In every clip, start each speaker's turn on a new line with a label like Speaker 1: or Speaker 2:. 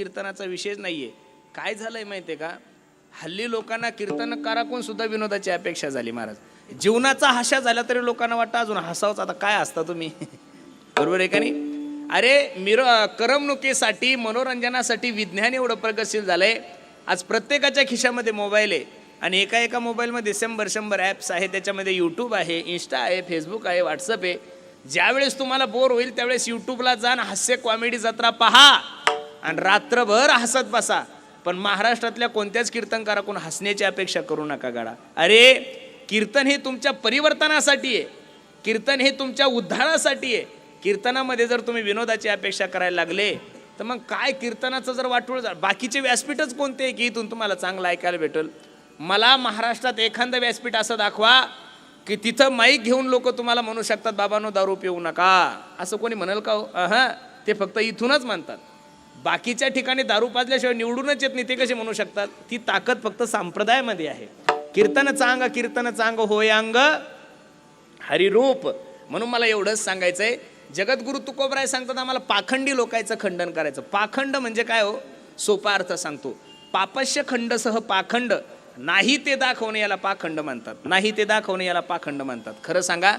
Speaker 1: कीर्तनाचा विषयच आहे काय झालंय आहे का? हल्ली लोकांना कीर्तनकाराकून सुद्धा विनोदाची अपेक्षा झाली महाराज. जीवनाचा हाशा झाला तरी लोकांना वाटतं अजून हसावंच. आता काय असता तुम्ही? बरोबर आहे का नाही? अरे मिर करमणुकीसाठी मनोरंजनासाठी विज्ञान एवढं प्रगतशील झालंय. आज प्रत्येकाच्या खिशामध्ये मोबाईल आहे. आणि एका एका मोबाईलमध्ये शंभर शंभर ॲप्स आहे. त्याच्यामध्ये यूट्यूब आहे इन्स्टा आहे फेसबुक आहे व्हॉट्सअप आहे. ज्यावेळेस तुम्हाला बोर होईल त्यावेळेस यूट्यूबला जाण हास्य कॉमेडी जत्रा पहा. आणि रात्रभर हसत बसा. पण महाराष्ट्रातल्या कोणत्याच कीर्तनकाराकडून हसण्याची अपेक्षा करू नका गाडा. अरे कीर्तन हे तुमच्या परिवर्तनासाठी आहे. कीर्तन हे तुमच्या उद्धारासाठी आहे. कीर्तनामध्ये जर तुम्ही विनोदाची अपेक्षा करायला लागले तर मग काय कीर्तनाचं जर वाटूळ झालं? बाकीचे व्यासपीठच कोणते आहे की इथून तुम्हाला चांगलं ऐकायला भेटेल? मला महाराष्ट्रात एखादं व्यासपीठ असं दाखवा की तिथं माईक घेऊन लोक तुम्हाला म्हणू शकतात बाबांनो दारू पिऊ नका. असं कोणी म्हणेल का हो? हां ते फक्त इथूनच म्हणतात. बाकीच्या ठिकाणी दारू पाजल्याशिवाय निवडूनच येत नाही ते कसे म्हणू शकतात? ती ताकद फक्त संप्रदायामध्ये आहे. कीर्तन चांग कीर्तन चांग होय अंग हरिरूप. म्हणून मला एवढंच सांगायचंय जगद्गुरु तुकोबराय सांगतात आम्हाला पाखंडी लोकांचं खंडन करायचं. पाखंड म्हणजे काय हो? सोपा अर्थ सांगतो. पापश्य खंडसह पाखंड नाही ते दाखवणे याला पाखंड म्हणतात. नाही ते दाखवणे याला पाखंड म्हणतात. खरं सांगा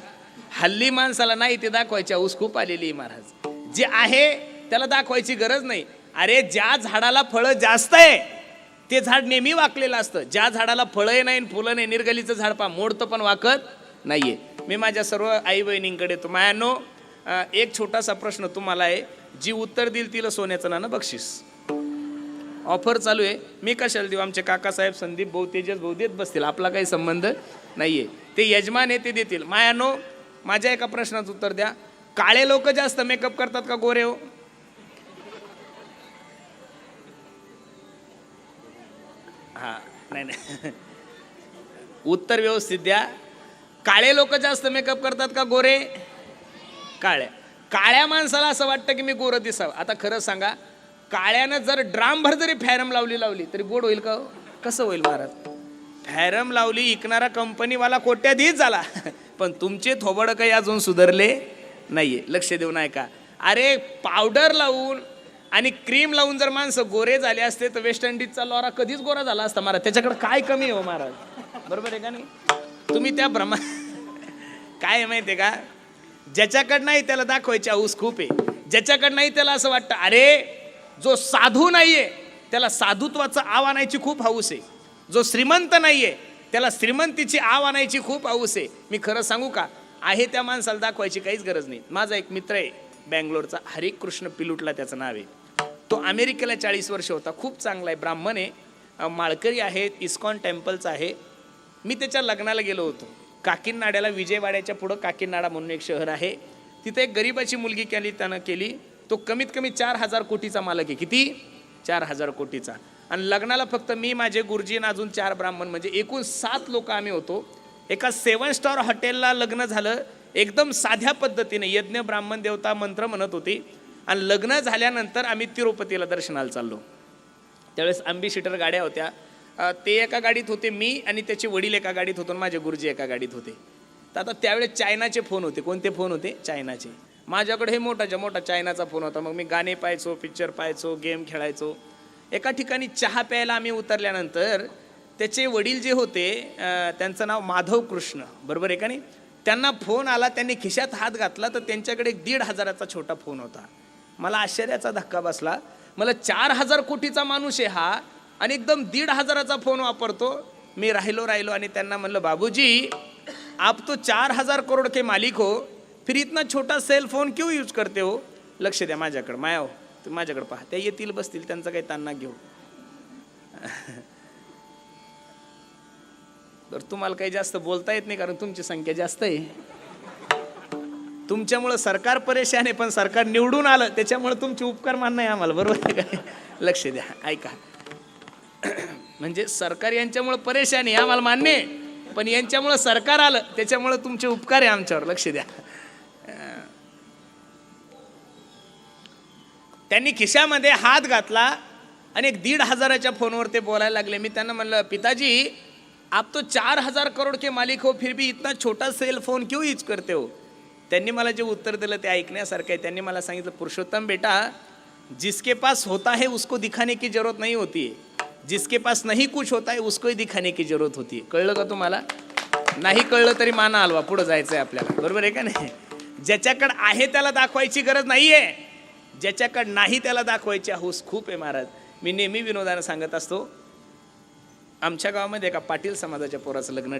Speaker 1: हल्ली माणसाला नाही ते दाखवायची औस खूप आलेली आहे महाराज. जे आहे त्याला दाखवायची गरज नाही. अरे ज्या झाडाला फळं जास्त आहे ते झाड नेहमी वाकलेलं असतं. ज्या झाडाला फळंही नाही फुलं नाही निर्गलीचं झाड पा मोडतं पण वाकत नाहीये. मी माझ्या सर्व आई बहिणींकडे तो मायानो एक छोटासा प्रश्न तुम्हाला आहे. जी उत्तर देईल तिला सोन्याचं नाणं बक्षीस. ऑफर चालू आहे. मी कशाला देऊ? आमचे काकासाहेब संदीप भाऊ तेजस भाऊ देत बसतील. आपला काही संबंध नाहीये. ते यजमान आहे ते देतील. मायानो माझ्या एका प्रश्नाचं उत्तर द्या. काळे लोक जास्त मेकअप करतात का गोरे हो? हा नाही नाही. उत्तर व्यवस्थित द्या. काळे लोक जास्त मेकअप करतात का गोरे? काळ्या काळ्या माणसाला असं वाटतं की मी गोरं दिसावं. आता खरं सांगा काळ्यानं जर ड्रामभर जरी फॅरम लावली लावली तरी गोड होईल का हो? कसं होईल महाराज? फॅरम लावली इकणारा कंपनीवाला कोट्याधीच झाला. पण तुमचे थोबड काही अजून सुधारले नाहीये. लक्ष देऊन ऐका अरे पावडर लावून आणि क्रीम लावून जर माणसं गोरे झाले असते तर वेस्ट इंडिजचा लॉरा कधीच गोरा झाला असता महाराज. त्याच्याकडे काय कमी आहे हो महाराज? बरोबर आहे का नाही? तुम्ही त्या भ्रमा काय आहे माहिती आहे का? ज्याच्याकडं नाही त्याला दाखवायची हौस खूप आहे. ज्याच्याकडं नाही त्याला असं वाटतं अरे जो साधू नाही आहे त्याला साधुत्वाचं आव आणायची खूप हौस आहे. जो श्रीमंत नाही आहे त्याला श्रीमंतीची आव आणायची खूप हौस आहे. मी खरं सांगू का? आहे त्या माणसाला दाखवायची काहीच गरज नाही. माझा एक मित्र आहे. बँगलोरचा हरिकृष्ण पिलुटला त्याचं नाव आहे. तो अमेरिकेला चाळीस वर्ष होता. खूप चांगला आहे. ब्राह्मण आहे. माळकरी आहे. इस्कॉन टेम्पलचा आहे. मी त्याच्या लग्नाला गेलो होतो. काकीनाड्याला विजयवाड्याच्या पुढं काकीनाडा म्हणून एक शहर आहे. तिथे एक गरीबाची मुलगी केली त्यानं केली. तो कमीत कमी चार हजार कोटीचा मालक आहे. किती? चार हजार कोटीचा. आणि लग्नाला फक्त मी माझे गुरुजी आणि अजून चार ब्राह्मण म्हणजे एकूण सात लोक आम्ही होतो. एका सेवन स्टार हॉटेलला लग्न झालं. एकदम साध्या पद्धतीने यज्ञ ब्राह्मण देवता मंत्र म्हणत होती. आणि लग्न झाल्यानंतर आम्ही तिरुपतीला दर्शनाला चाललो. त्यावेळेस आंबी सीटर गाड्या होत्या. ते एका गाडीत होते मी आणि त्याचे वडील एका गाडीत होतो आणि माझे गुरुजी एका गाडीत होते. तर आता त्यावेळेस चायनाचे फोन होते. कोणते फोन होते? चायनाचे. माझ्याकडे हे मोठाच्या मोठा चायनाचा फोन होता. मग मी गाणे पाहायचो पिक्चर पाहायचो गेम खेळायचो. एका ठिकाणी चहा प्यायला आम्ही उतरल्यानंतर त्याचे वडील जे होते त्यांचं नाव माधव कृष्ण. बरोबर आहे का नाही? त्यांना फोन आला त्यांनी खिशात हात घातला तर त्यांच्याकडे एक दीड हजाराचा छोटा फोन होता. मला आश्चर्याचा धक्का बसला. मला चार हजार कोटीचा माणूस आहे हा आणि एकदम दीड हजाराचा फोन वापरतो. मी राहिलो राहिलो आणि त्यांना म्हणलं बाबूजी आप तो चार हजार करोड के मालिक हो. फिर इतना छोटा सेल फोन क्यों यूज करते हो? लक्ष द्या माझ्याकडं माया हो तुम्ही माझ्याकडे पहा त्या येतील बसतील त्यांचा काही तान्ना घेऊ. तर तुम्हाला काही जास्त बोलता येत नाही कारण तुमची संख्या जास्त आहे. तुमच्यामुळं सरकार परेशान आहे पण सरकार निवडून आलं त्याच्यामुळं तुमचे उपकार मान नाही आम्हाला बरोबर आहे काय लक्ष द्या ऐका. म्हणजे सरकार यांच्यामुळं परेशान आहे आम्हाला मान्य आहे पण यांच्यामुळं सरकार आलं त्याच्यामुळं तुमचे उपकार आहे आमच्यावर लक्ष द्या. त्यांनी खिशामध्ये हात घातला आणि एक दीड हजाराच्या फोनवर ते बोलायला लागले. मी त्यांना म्हणलं पिताजी आप तो चार हजार करोड के मालिक हो फिर भी इतना छोटा सेल फोन क्यों यूज करते हो? त्यांनी मला जे उत्तर दिलं ते ऐकण्यासारखं आहे. त्यांनी मला सांगितलं पुरुषोत्तम बेटा जिसके पास होता है उसको दिखाने की जरूरत नाही होती है. जिसके पास नाही कुछ होता है उसको ही दिखाने की जरूरत होती है. कळलं का तुम्हाला? नाही कळलं तरी माना हलवा पुढे जायचं आहे आपल्याला. बरोबर आहे का नाही? ज्याच्याकडं आहे त्याला दाखवायची गरज नाही आहे ज्याच्याकडं नाही त्याला दाखवायची हौस खूप आहे महाराज. मी नेहमी विनोदानं सांगत असतो आमच्या गावामध्ये एका पाटील समाजाच्या पोराचं लग्न